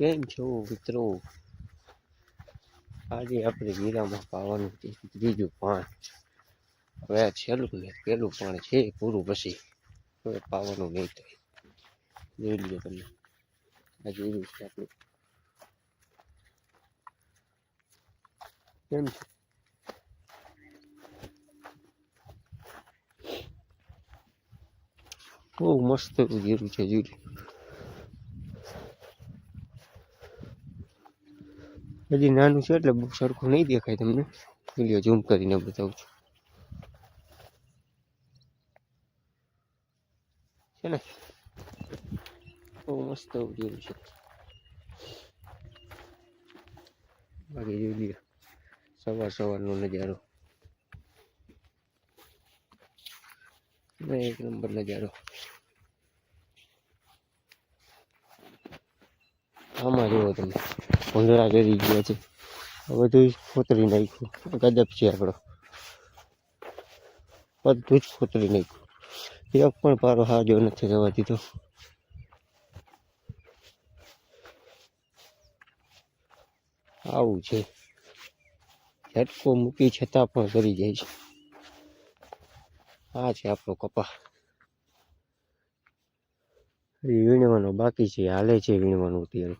કેમ છો મિત્રો? આજે આપણે ગીરામાં પાવાનું છે ત્રીજું પાણ હવે આ છેલ્લું પેલું પાણ છે પૂરું પછી હવે પાવાનું નહીં થાય. જોઈ લો તમે. આ જોયું છે આપણું. કેમ છે? બહુ મસ્ત જીરું છે જોઈ હજી નાનું છે એટલે બહુ સરખું નહીં દેખાય તમને. વીડિયો ઝૂમ કરીને બતાવું છું. છે ને? બહુ મસ્ત જેવું છે. બાકી જોઈ લ્યો, સવાર સવારનો નજારો. એક નંબર નજારો. આમાં જુઓ તમે. ભૂંગળા કરી ગયા છે. બધું જ ખોતરી નાખ્યું. ગજબ છે આપણો બધું જ ખોતરી નાખ્યું. એક પણ પારો હાજો નથી રહેવા દીધો આવું છે. ઝટકો મૂકી છતાં પણ કરી જાય છે. આ છે આપણો કપા વીણવાનો બાકી છે. હાલે છે વીણવાનું અત્યારે.